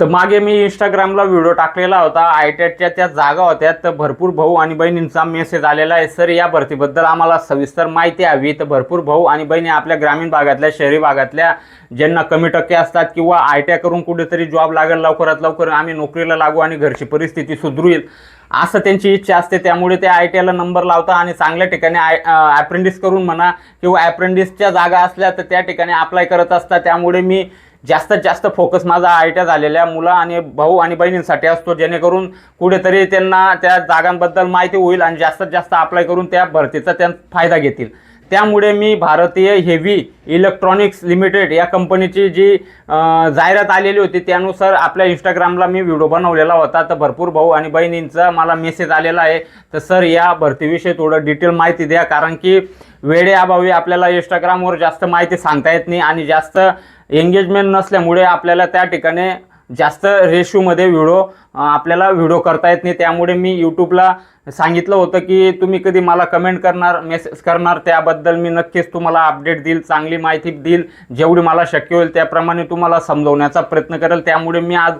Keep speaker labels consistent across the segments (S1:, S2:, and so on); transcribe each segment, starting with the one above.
S1: तर मागे मी इंस्टाग्रामला व्हिडिओ टाकलेला होता. आय टेटच्या त्या जागा होत्या. तर भरपूर भाऊ आणि बहिणींचा मेसेज आलेला आहे. सर या भरतीबद्दल आम्हाला सविस्तर माहिती हवी. तर भरपूर भाऊ आणि बहिणी आपल्या ग्रामीण भागातल्या शहरी भागातल्या ज्यांना कमी टक्के असतात किंवा आय टी आय करून कुठेतरी जॉब लागेल लवकरात लवकर आम्ही नोकरीला लागू आणि घरची परिस्थिती सुधरू असं त्यांची इच्छा असते. त्यामुळे ते आय टी आयला नंबर लावता आणि चांगल्या ठिकाणी आय ॲप्रेंटिस करून म्हणा किंवा ॲप्रेंटिसच्या जागा असल्या तर त्या ठिकाणी अप्लाय करत असतात. त्यामुळे मी जास्तीत जास्त फोकस माझा आय टी झालेल्या मुलं आणि भाऊ आणि बहिणींसाठी असतो जेणेकरून कुठेतरी त्यांना त्या जागांबद्दल माहिती होईल आणि जास्तीत जास्त अप्लाय करून त्या भरतीचा त्या फायदा घेतील. त्यामुळे मी भारतीय हेवी इलेक्ट्रॉनिक्स लिमिटेड या कंपनीची जी जाहिरात आलेली होती त्यानुसार आपल्या इंस्टाग्रामला मी व्हिडिओ बनवलेला होता. तर भरपूर भाऊ आणि बहिणींचा मला मेसेज आलेला आहे. तर सर या भरतीविषयी थोडं डिटेल माहिती द्या. कारण की वेळेअभावी आपल्याला इंस्टाग्रामवर जास्त माहिती सांगता येत नाही आणि जास्त एंगेजमेंट नसल्यामुळे आपल्याला त्या ठिकाणी जास्त रेशोमध्ये व्हिडिओ आपल्याला व्हिडिओ करता येत नाही. त्यामुळे मी यूट्यूबला सांगितलं होतं की तुम्ही कधी मला कमेंट करणार मेसेज करणार त्याबद्दल मी नक्कीच तुम्हाला अपडेट देईल चांगली माहिती देईल. जेवढी मला शक्य होईल त्याप्रमाणे तुम्हाला समजवण्याचा प्रयत्न करेल. त्यामुळे मी आज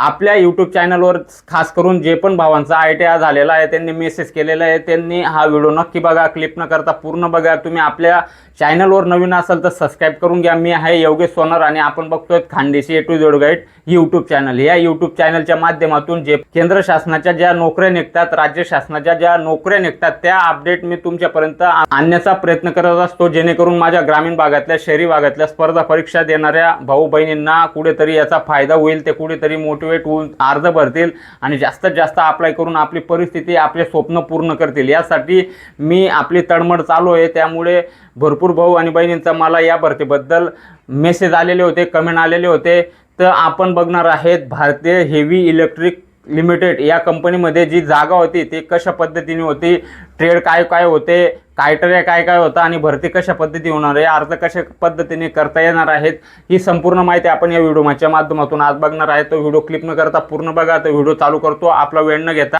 S1: आपल्या यूट्यूब चॅनलवर खास करून जे पण भावांचा आय टी आय झालेला आहे त्यांनी मेसेज केलेला आहे त्यांनी हा व्हिडिओ नक्की बघा क्लिप न करता पूर्ण बघा. तुम्ही आपल्या चॅनलवर नवीन असाल तर सबस्क्राईब करून घ्या. मी आहे योगेश सोनार आणि आपण बघतोय Khandeshi A to Z guide YouTube channel या यूट्यूब चॅनलच्या माध्यमातून जे केंद्र शासनाच्या ज्या नोकऱ्या निघतात राज्य शासनाच्या ज्या नोकऱ्या निघतात त्या अपडेट मी तुमच्यापर्यंत आणण्याचा प्रयत्न करत असतो. जेणेकरून माझ्या ग्रामीण भागातल्या शहरी भागातल्या स्पर्धा परीक्षा देणाऱ्या भाऊ बहिणींना कुठेतरी याचा फायदा होईल. ते कुठेतरी मोटिवेट होऊन अर्ज भरतील आणि जास्तीत जास्त अप्लाय करून आपली परिस्थिती आपले स्वप्न पूर्ण करतील. यासाठी मी आपली तळमळ चालू आहे. त्यामुळे भरपूर भाऊ आणि बहिणींचा मला या भरतीबद्दल मेसेज आलेले होते कमेंट आलेले होते. तर आपण बघणार आहेत भारतीय हेवी इलेक्ट्रिक लिमिटेड या कंपनीमध्ये जी जागा होती ती कशा पद्धतीने होती ट्रेड काय काय होते क्रायटेरिया काय काय होतं आणि भरती कशा पद्धती होणार आहे अर्ज कशा पद्धतीने करता येणार आहेत ही संपूर्ण माहिती आपण या व्हिडिओच्या माध्यमातून आज बघणार आहे. तो व्हिडिओ क्लिप न करता पूर्ण बघा तो व्हिडिओ चालू करतो. आपला वेळ न घेता.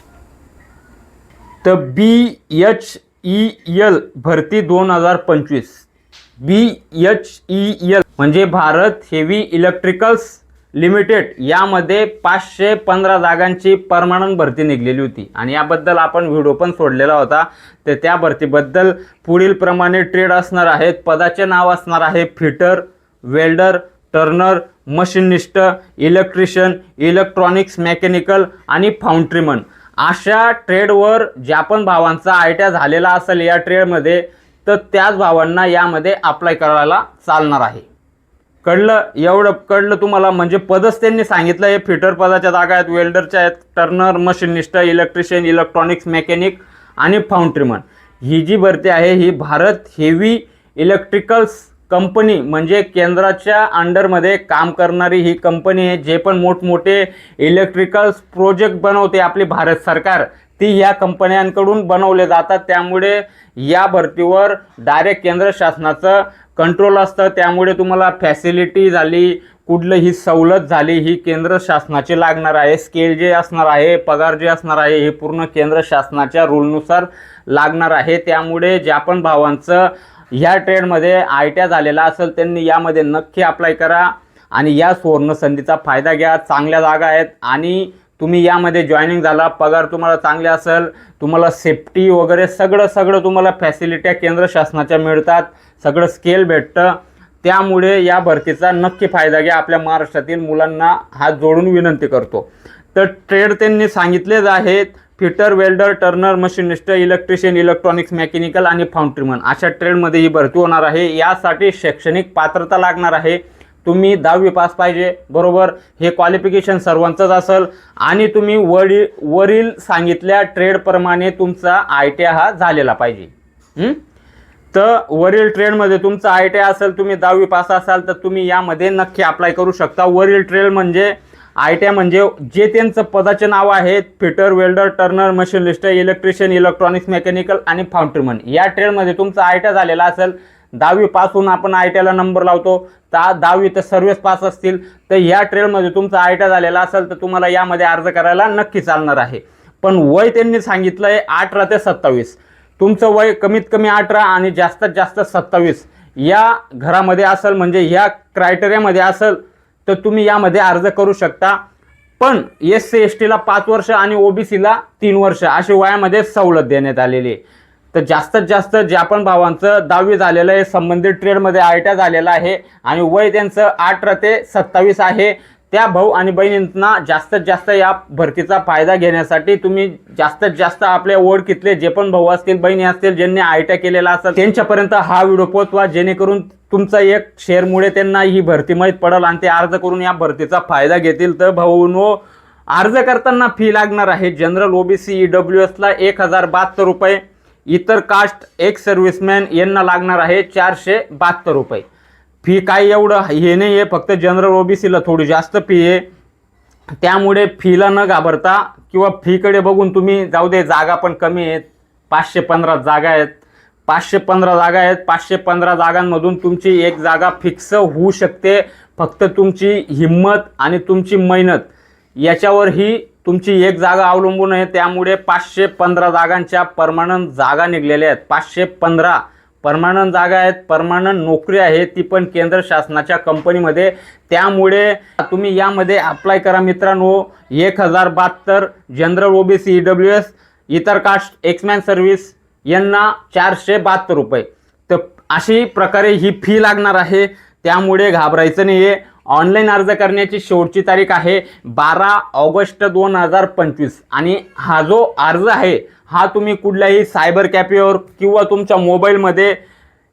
S1: तर बी एच ई एल भरती दोन हजार पंचवीस. बी एच ई एल म्हणजे भारत हेवी इलेक्ट्रिकल्स लिमिटेड यामध्ये पाचशे पंधरा जागांची परमानंट भरती निघलेली होती. आणि याबद्दल आपण व्हिडिओ पण सोडलेला होता. तर त्या भरतीबद्दल पुढील प्रमाणे ट्रेड असणार आहेत पदाचे नाव असणार आहे fitter welder turner machinist electrician electronics mechanical आणि फाउंट्रीमन अशा ट्रेडवर ज्या पण भावांचा आयट्या झालेला असेल या ट्रेडमध्ये तर त्याच भावांना यामध्ये अप्लाय करायला चालणार आहे. कळलं एवढं कळलं तुम्हाला म्हणजे पदच त्यांनी सांगितलं हे फिटर पदाच्या जागा आहेत वेल्डरच्या आहेत turner machinist electrician electronics mechanic आणि फाउंट्रीमन ही जी भरती आहे ही भारत हेवी इलेक्ट्रिकल्स कंपनी म्हणजे केंद्राच्या अंडरमध्ये काम करणारी ही कंपनी आहे जे पण मोठमोठे इलेक्ट्रिकल्स प्रोजेक्ट बनवते आपली भारत सरकार. ती या कंपन्यांकडून बनवले जातात. त्यामुळे या भरतीवर डायरेक्ट केंद्र शासनाचं कंट्रोल असतं. त्यामुळे तुम्हाला फॅसिलिटी झाली कुठलंही सवलत झाली ही केंद्र शासनाची लागणार आहे. स्केल जे असणार आहे पगार जे असणार आहे हे पूर्ण केंद्र शासनाच्या रूलनुसार लागणार आहे. त्यामुळे ज्या पण भावांचं ह्या ट्रेडमध्ये आय टी आय झालेला असेल त्यांनी यामध्ये नक्की अप्लाय करा आणि या सुवर्णसंधीचा फायदा घ्या. चांगल्या जागा आहेत आणि तुम्ही यामध्ये जॉईनिंग झाला पगार तुम्हाला चांगले असेल तुम्हाला सेफ्टी वगैरे सगळं सगळं तुम्हाला फॅसिलिट्या केंद्र शासनाच्या मिळतात सगळं स्केल भेटतं. त्यामुळे या भरतीचा नक्की फायदा घ्या. आपल्या महाराष्ट्रातील मुलांना हात जोडून विनंती करतो. तर ट्रेड त्यांनी सांगितलेच आहेत. Fitter welder turner machinist electrician electronics mechanical आणि फाउंट्रीमन अशा ट्रेडमध्ये ही भरती होणार आहे. यासाठी शैक्षणिक पात्रता लागणार आहे. तुम्ही दहावी पास पाहिजे बरोबर? हे क्वालिफिकेशन सर्वांचंच असेल. आणि तुम्ही वडील वरील सांगितल्या ट्रेडप्रमाणे तुमचा आय टी आय हा झालेला पाहिजे. तर वरील ट्रेडमध्ये तुमचं आय टी आय असेल तुम्ही दहावी पास असाल तर तुम्ही यामध्ये नक्की अप्लाय करू शकता. वरील ट्रेड म्हणजे आय टी आय म्हणजे जे त्यांचं पदाचे नाव आहेत fitter welder turner machinist electrician electronics mechanical आणि फाउंट्रीमन या ट्रेडमध्ये तुमचं आय टी आय झालेला असेल. दहावी पासून आपण आय टी आयला नंबर लावतो. तर दहावी तर सर्वच पास असतील तर या ट्रेडमध्ये तुमचा आय झालेला असेल तर तुम्हाला यामध्ये अर्ज करायला नक्की चालणार आहे. पण वय त्यांनी सांगितलं आहे अठरा ते सत्तावीस. तुमचं वय कमीत कमी अठरा आणि जास्तीत जास्त सत्तावीस. या घरामध्ये असेल म्हणजे ह्या क्रायटेरियामध्ये असेल तर तुम्ही यामध्ये अर्ज करू शकता. पण एस सी एस टीला पाच वर्ष आणि ओबीसीला तीन वर्ष अशी वयामध्ये सवलत देण्यात आलेली आहे. तर जास्तीत जास्त ज्या पण भावांचं दहावी झालेलं आहे संबंधित ट्रेडमध्ये आयट्या झालेला आहे आणि वय त्यांचं अठरा ते सत्तावीस आहे त्या भाऊ आणि बहिणींना जास्तीत जास्त या भरतीचा फायदा घेण्यासाठी तुम्ही जास्तीत जास्त आपल्या ओळखीतले जे पण भाऊ असतील बहिणी असतील ज्यांनी आयट्या केलेला असेल त्यांच्यापर्यंत हा व्हिडिओ पोहोचवा जेणेकरून तुमचा एक शेअरमुळे त्यांना ही भरती माहीत पडेल आणि ते अर्ज करून या भरतीचा फायदा घेतील. तर भाऊनो अर्ज करताना फी लागणार आहे. जनरल ओबीसी ईडब्ल्यू एसला एक हजार बहात्तर रुपये इतर कास्ट एक सर्व्हिसमॅन यांना लागणार आहे चारशे बहात्तर रुपये. फी काय एवढं? हे नाही आहे फक्त जनरल ओबीसीला थोडी जास्त फी आहे. त्यामुळे फीला न घाबरता किंवा फीकडे बघून तुम्ही जाऊ दे जागा पण कमी आहेत. पाचशे पंधरा जागा आहेत. पाचशे पंधरा जागा आहेत. पाचशे पंधरा जागांमधून तुमची एक जागा फिक्स होऊ शकते. फक्त तुमची हिंमत आणि तुमची मेहनत. याच्यावर ही तुमची एक जागा अवलंबून आहे त्यामुळे पाचशे पंधरा जागांच्या परमानंट जागा निघलेल्या आहेत. पाचशे पंधरा परमानंट जागा आहेत परमानंट नोकरी आहे ती पण केंद्र शासनाच्या कंपनीमध्ये. त्यामुळे तुम्ही यामध्ये अप्लाय करा मित्रांनो. एक हजार बहात्तर general OBC E W S इतर कास्ट एक्समॅन सर्व्हिस यांना चारशे बहात्तर रुपये. तर अशी प्रकारे ही फी लागणार आहे. त्यामुळे घाबरायचं नाही आहे ऑनलाईन अर्ज करण्याची शेवटची तारीख आहे बारा ऑगस्ट दोन हजार पंचवीस. आणि हा जो अर्ज आहे हा तुम्ही कुठल्याही सायबर कॅफेवर किंवा तुमच्या मोबाईलमध्ये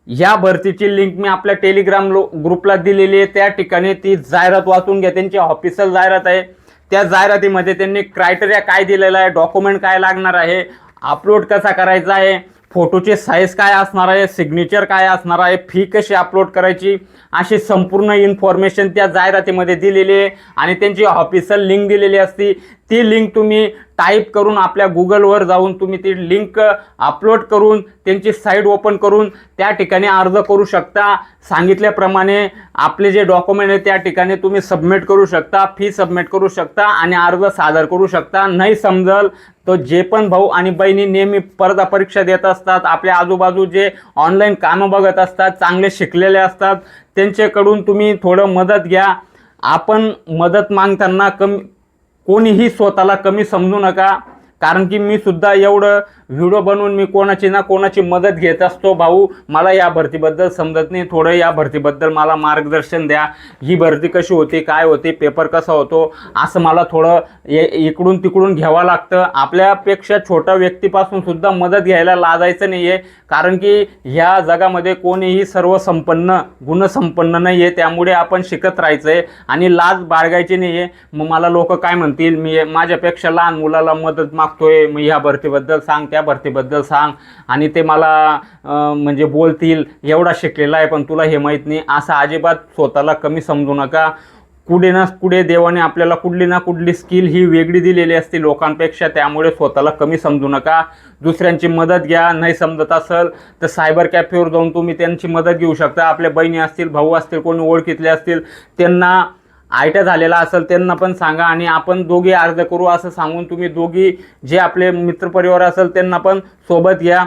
S1: या भरतीची लिंक मी आपल्या टेलिग्राम लो ग्रुपला दिलेली आहे. त्या ठिकाणी ती जाहिरात वाचून घ्या. त्यांची ऑफिशियल जाहिरात आहे. त्या जाहिरातीमध्ये त्यांनी क्रायटेरिया काय दिलेला आहे डॉक्युमेंट काय लागणार आहे अपलोड कसा करायचा आहे फोटोची साईज काय असणार आहे सिग्नेचर काय असणार आहे फी कशी अपलोड करायची अशी संपूर्ण इन्फॉर्मेशन त्या जाहिरातीमध्ये दिलेली आहे. आणि त्यांची ऑफिशियल लिंक दिलेली असती. ती लिंक तुम्ही टाईप करून आपल्या गुगलवर जाऊन तुम्ही ती लिंक अपलोड करून त्यांची साईट ओपन करून त्या ठिकाणी अर्ज करू शकता. सांगितल्याप्रमाणे आपले जे डॉक्युमेंट आहे त्या ठिकाणी तुम्ही सबमिट करू शकता फी सबमिट करू शकता आणि अर्ज सादर करू शकता. नाही समजल तो जे पण भाऊ आणि बहिणी नेहमी स्पर्धा परीक्षा देत असतात आपल्या आजूबाजू जे ऑनलाईन कामं बघत असतात चांगले शिकलेले असतात त्यांच्याकडून तुम्ही थोडं मदत घ्या. आपण मदत मागताना कमी कोणीही स्वतःला कमी समजू नका. कारण की मी सुद्धा एवढं व्हिडिओ बनवून मी कोणाची ना कोणाची मदत घेत असतो. भाऊ मला या भरतीबद्दल समजत नाही. थोडं या भरतीबद्दल मला मार्गदर्शन द्या. ही भरती कशी होती काय होती पेपर कसा होतो असं मला थोडं ए इकडून तिकडून घ्यावं लागतं. आपल्यापेक्षा छोट्या व्यक्तीपासून सुद्धा मदत घ्यायला लाजायचं नाही आहे कारण की ह्या जगामध्ये कोणीही सर्वसंपन्न गुणसंपन्न नाही आहे त्यामुळे आपण शिकत राहायचं आहे आणि लाज बाळगायची नाही आहे मग मला लोक काय म्हणतील? मी माझ्यापेक्षा लहान मुलाला मदत मागतोय. मी ह्या भरतीबद्दल सांगते. त्या भरतीबद्दल सांग. आणि ते मला म्हणजे बोलतील एवढा शिकलेला आहे पण तुला हे माहीत नाही. असं अजिबात स्वतःला कमी समजू नका. कुठे ना कुठे देवाने आपल्याला कुठली ना कुठली स्किल ही वेगळी दिलेली असते लोकांपेक्षा त्यामुळे स्वतःला कमी समजू नका. दुसऱ्यांची मदत घ्या नाही समजत असेल तर सायबर कॅफेवर जाऊन तुम्ही त्यांची मदत घेऊ शकता. आपल्या बहिणी असतील भाऊ असतील कोणी ओळखीतले असतील त्यांना आयट्या झालेला असेल त्यांना पण सांगा आणि आपण दोघे अर्ज करू असं सांगून तुम्ही दोघी जे आपले मित्रपरिवार असेल त्यांना पण सोबत घ्या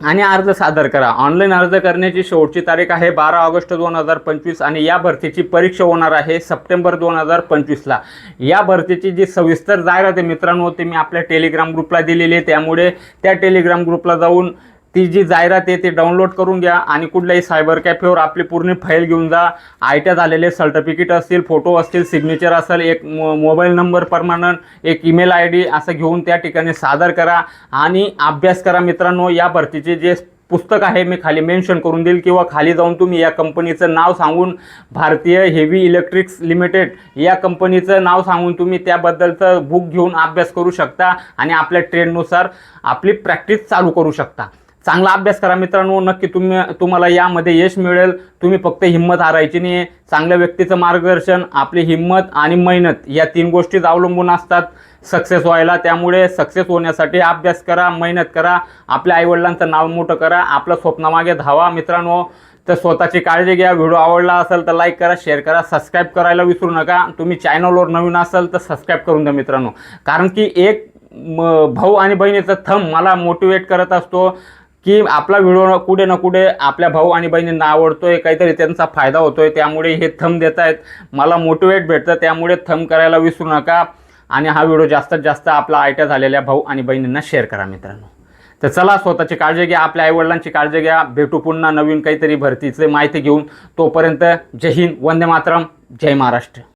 S1: आणि अर्ज सादर करा. ऑनलाईन अर्ज करण्याची शेवटची तारीख आहे बारा ऑगस्ट दोन हजार पंचवीस आणि या भरतीची परीक्षा होणार आहे सप्टेंबर दोन हजार पंचवीसला. या भरतीची जी सविस्तर जाहिरात आहे मित्रांनो ते मी आपल्या टेलिग्राम ग्रुपला दिलेली आहे. त्यामुळे त्या टेलिग्राम ग्रुपला जाऊन ती जी जाहिरात आहे ती डाउनलोड करून घ्या आणि कुठल्याही सायबर कॅफेवर आपली पूर्ण फाईल घेऊन जा. आय टी झालेले सर्टिफिकेट असतील फोटो असतील सिग्नेचर असेल एक मो मोबाईल नंबर परमानंट एक ईमेल आय डी असं घेऊन त्या ठिकाणी सादर करा. आणि अभ्यास करा मित्रांनो या भरतीचे जे पुस्तक आहे मी खाली मेन्शन करून देईल किंवा खाली जाऊन तुम्ही या कंपनीचं नाव सांगून भारतीय हेवी इलेक्ट्रिक्स लिमिटेड या कंपनीचं नाव सांगून तुम्ही त्याबद्दलचं बुक घेऊन अभ्यास करू शकता आणि आपल्या ट्रेंडनुसार आपली प्रॅक्टिस चालू करू शकता. चांगला अभ्यास करा मित्रांनो. नक्की तुम्ही तुम्हाला यामध्ये यश मिळेल. तुम्ही फक्त हिंमत हारायची नाही चांगल्या व्यक्तीचं मार्गदर्शन आपली हिंमत आणि मेहनत या तीन गोष्टीच अवलंबून असतात. सक्सेस व्हायला त्यामुळे सक्सेस होण्यासाठी अभ्यास करा मेहनत करा आपल्या आईवडिलांचं नाव मोठं करा आपलं स्वप्नामागे धावा मित्रांनो. तर स्वतःची काळजी घ्या. व्हिडिओ आवडला असेल तर लाईक करा शेअर करा सबस्क्राईब करायला विसरू नका. तुम्ही चॅनलवर नवीन असाल तर सबस्क्राईब करून द्या मित्रांनो. कारण की एक म, भाऊ आणि बहिणीचा थंब मला मोटिवेट करत असतो. की आपला व्हिडिओ कुठे ना कुठे आपल्या भाऊ आणि बहिणींना आवडतोय काहीतरी त्यांचा फायदा होतोय त्यामुळे हे थंब देत आहेत मला मोटिवेट भेटतं त्यामुळे थंब करायला विसरू नका. आणि हा व्हिडिओ जास्तीत जास्त आपला आयट्या झालेल्या भाऊ आणि बहिणींना शेअर करा मित्रांनो. तर चला स्वतःची काळजी घ्या आपल्या आईवडिलांची काळजी घ्या. भेटू पुन्हा नवीन काहीतरी भरतीचे माहिती घेऊन तोपर्यंत जय हिंद वंदे मातरम जय महाराष्ट्र.